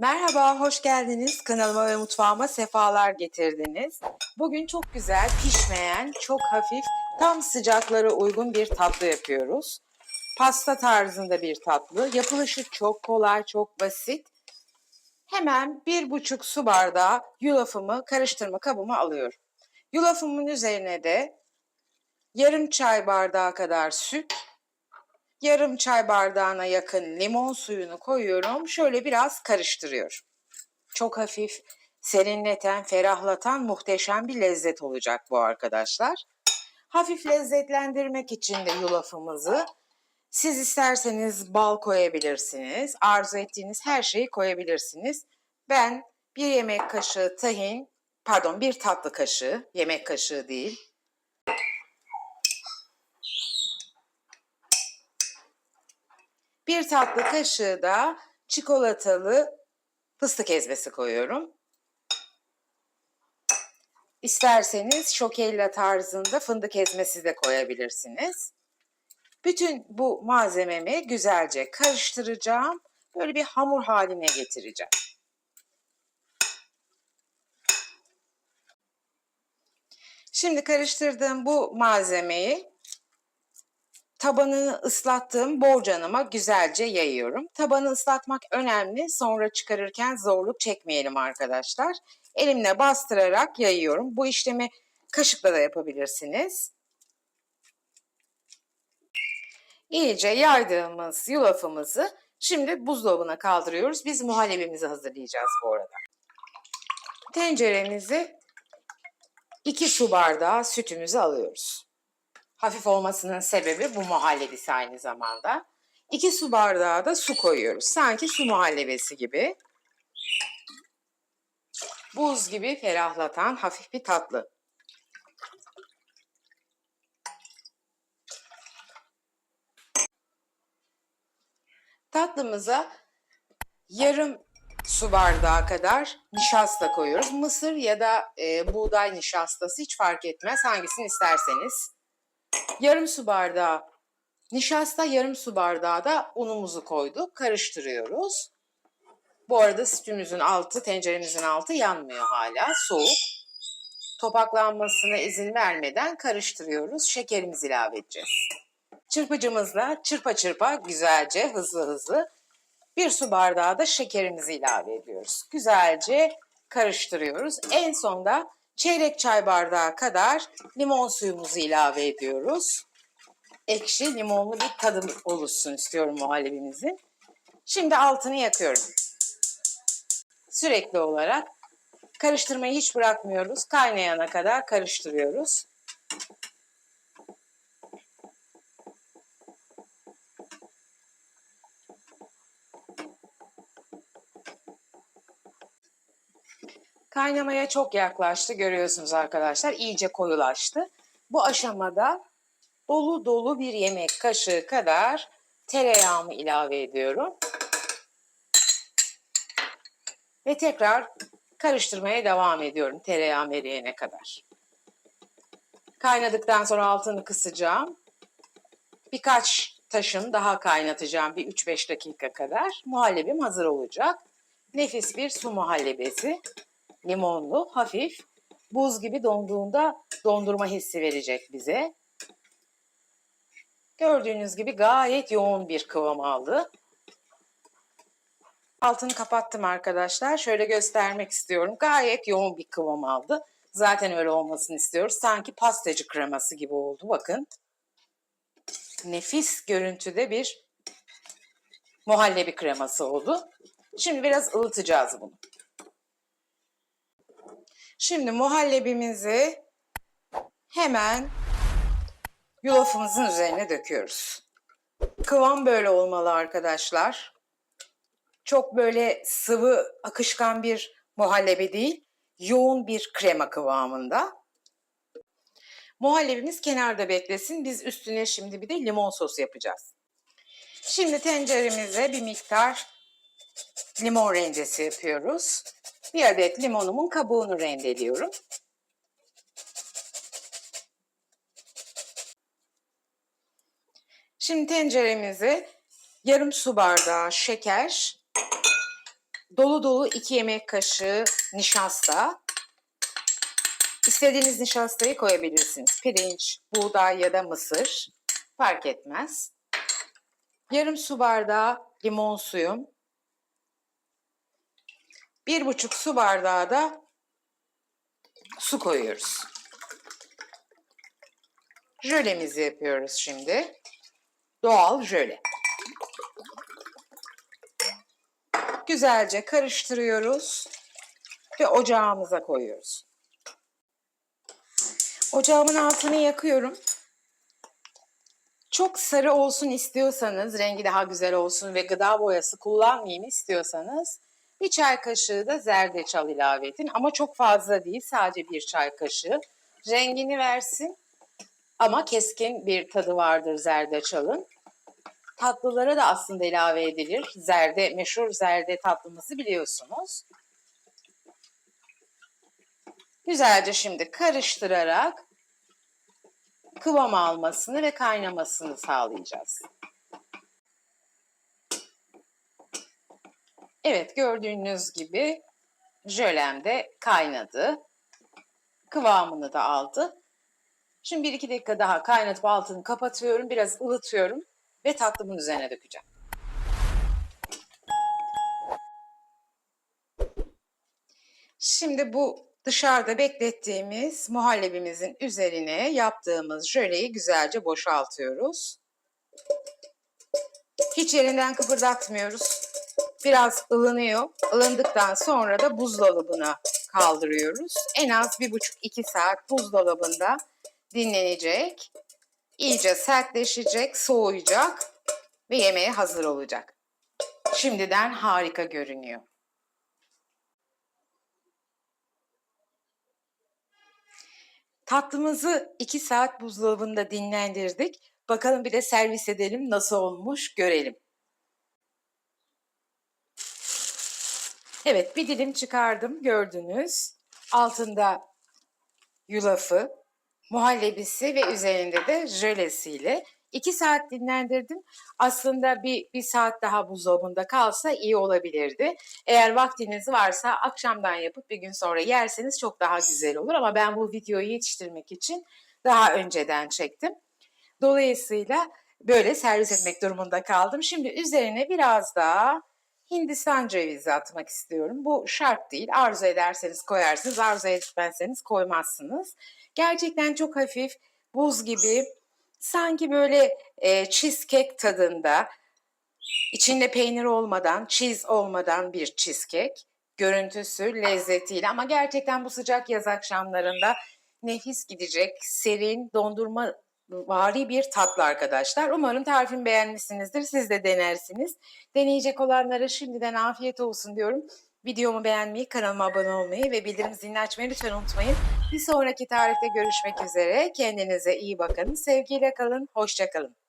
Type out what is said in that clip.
Merhaba, hoş geldiniz. Kanalıma ve mutfağıma sefalar getirdiniz. Bugün çok güzel, pişmeyen, çok hafif, tam sıcaklara uygun bir tatlı yapıyoruz. Pasta tarzında bir tatlı. Yapılışı çok kolay, çok basit. Hemen bir buçuk su bardağı yulafımı karıştırma kabıma alıyorum. Yulafımın üzerine de yarım çay bardağı kadar süt, yarım çay bardağına yakın limon suyunu koyuyorum. Şöyle biraz karıştırıyorum. Çok hafif, serinleten, ferahlatan muhteşem bir lezzet olacak bu arkadaşlar. Hafif lezzetlendirmek için de yulafımızı siz isterseniz bal koyabilirsiniz. Arzu ettiğiniz her şeyi koyabilirsiniz. Ben bir yemek kaşığı tahin, pardon bir tatlı kaşığı, yemek kaşığı değil, Bir tatlı kaşığı da çikolatalı fıstık ezmesi koyuyorum. İsterseniz şokella tarzında fındık ezmesi de koyabilirsiniz. Bütün bu malzememi güzelce karıştıracağım. Böyle bir hamur haline getireceğim. Şimdi karıştırdığım bu malzemeyi tabanını ıslattığım borcanıma güzelce yayıyorum. Tabanı ıslatmak önemli. Sonra çıkarırken zorluk çekmeyelim arkadaşlar. Elimle bastırarak yayıyorum. Bu işlemi kaşıkla da yapabilirsiniz. İyice yaydığımız yulafımızı şimdi buzdolabına kaldırıyoruz. Biz muhallebimizi hazırlayacağız bu arada. Tenceremizi 2 su bardağı sütümüzü alıyoruz. Hafif olmasının sebebi bu muhallebisi aynı zamanda. 2 su bardağı da su koyuyoruz. Sanki su muhallebesi gibi. Buz gibi ferahlatan hafif bir tatlı. Tatlımıza yarım su bardağı kadar nişasta koyuyoruz. Mısır ya da e, buğday nişastası hiç fark etmez. Hangisini isterseniz. Yarım su bardağı nişasta, yarım su bardağı da unumuzu koyduk. Karıştırıyoruz. Bu arada sütümüzün altı, tenceremizin altı yanmıyor hala. Soğuk. Topaklanmasına izin vermeden karıştırıyoruz. Şekerimizi ilave edeceğiz. Çırpıcımızla çırpa çırpa güzelce hızlı hızlı bir su bardağı da şekerimizi ilave ediyoruz. Güzelce karıştırıyoruz. En sonda çeyrek çay bardağı kadar limon suyumuzu ilave ediyoruz. Ekşi limonlu bir tadı oluşsun istiyorum muhallebimizin. Şimdi altını yakıyorum. Sürekli olarak karıştırmayı hiç bırakmıyoruz. Kaynayana kadar karıştırıyoruz. Kaynamaya çok yaklaştı görüyorsunuz arkadaşlar. İyice koyulaştı. Bu aşamada dolu dolu bir yemek kaşığı kadar tereyağımı ilave ediyorum. Ve tekrar karıştırmaya devam ediyorum tereyağı eriyene kadar. Kaynadıktan sonra altını kısacağım. Birkaç taşın daha kaynatacağım bir 3-5 dakika kadar. Muhallebim hazır olacak. Nefis bir su muhallebesi limonlu, hafif, buz gibi donduğunda dondurma hissi verecek bize. Gördüğünüz gibi gayet yoğun bir kıvam aldı. Altını kapattım arkadaşlar. Şöyle göstermek istiyorum. Gayet yoğun bir kıvam aldı. Zaten öyle olmasını istiyoruz. Sanki pastacı kreması gibi oldu. Bakın. Nefis görüntüde bir muhallebi kreması oldu. Şimdi biraz ılıtacağız bunu. Şimdi muhallebimizi hemen yulafımızın üzerine döküyoruz. Kıvam böyle olmalı arkadaşlar. Çok böyle sıvı, akışkan bir muhallebi değil, yoğun bir krema kıvamında. Muhallebimiz kenarda beklesin. Biz üstüne şimdi bir de limon sosu yapacağız. Şimdi tenceremize bir miktar limon rendesi yapıyoruz. Bir adet limonumun kabuğunu rendeliyorum. Şimdi tenceremizi yarım su bardağı şeker, dolu dolu 2 yemek kaşığı nişasta, İstediğiniz nişastayı koyabilirsiniz. Pirinç, buğday ya da mısır fark etmez. Yarım su bardağı limon suyum, bir buçuk su bardağı da su koyuyoruz. Jölemizi yapıyoruz şimdi. Doğal jöle. Güzelce karıştırıyoruz ve ocağımıza koyuyoruz. Ocağımın altını yakıyorum. Çok sarı olsun istiyorsanız, rengi daha güzel olsun ve gıda boyası kullanmayayım istiyorsanız bir çay kaşığı da zerdeçal ilave edin. Ama çok fazla değil, sadece bir çay kaşığı. Rengini versin ama keskin bir tadı vardır zerdeçalın. Tatlılara da aslında ilave edilir. Zerde, meşhur zerde tatlımızı biliyorsunuz. Güzelce şimdi karıştırarak kıvam almasını ve kaynamasını sağlayacağız. Evet gördüğünüz gibi jölem de kaynadı. Kıvamını da aldı. Şimdi bir iki dakika daha kaynatıp altını kapatıyorum. Biraz ılıtıyorum ve tatlımın üzerine dökeceğim. Şimdi bu dışarıda beklettiğimiz muhallebimizin üzerine yaptığımız jöleyi güzelce boşaltıyoruz. Hiç yerinden kıpırdatmıyoruz. Biraz ılınıyor. Ilındıktan sonra da buzdolabına kaldırıyoruz. En az bir buçuk iki saat buzdolabında dinlenecek. İyice sertleşecek, soğuyacak ve yemeğe hazır olacak. Şimdiden harika görünüyor. Tatlımızı 2 saat buzdolabında dinlendirdik. Bakalım bir de servis edelim nasıl olmuş görelim. Evet bir dilim çıkardım gördünüz. Altında yulafı, muhallebisi ve üzerinde de jölesiyle 2 saat dinlendirdim. Aslında bir, bir saat daha buzdolabında kalsa iyi olabilirdi. Eğer vaktiniz varsa akşamdan yapıp bir gün sonra yerseniz çok daha güzel olur. Ama ben bu videoyu yetiştirmek için daha önceden çektim. Dolayısıyla böyle servis etmek durumunda kaldım. Şimdi üzerine biraz daha Hindistan cevizi atmak istiyorum. Bu şart değil. Arzu ederseniz koyarsınız, arzu etmezseniz koymazsınız. Gerçekten çok hafif, buz gibi, sanki böyle e, cheesecake tadında, içinde peynir olmadan, cheese olmadan bir cheesecake. Görüntüsü, lezzetiyle ama gerçekten bu sıcak yaz akşamlarında nefis gidecek, serin, dondurma vari bir tatlı arkadaşlar. Umarım tarifimi beğenmişsinizdir. Siz de denersiniz. Deneyecek olanlara şimdiden afiyet olsun diyorum. Videomu beğenmeyi, kanalıma abone olmayı ve bildirim zilini açmayı lütfen unutmayın. Bir sonraki tarifte görüşmek üzere. Kendinize iyi bakın. Sevgiyle kalın. Hoşça kalın.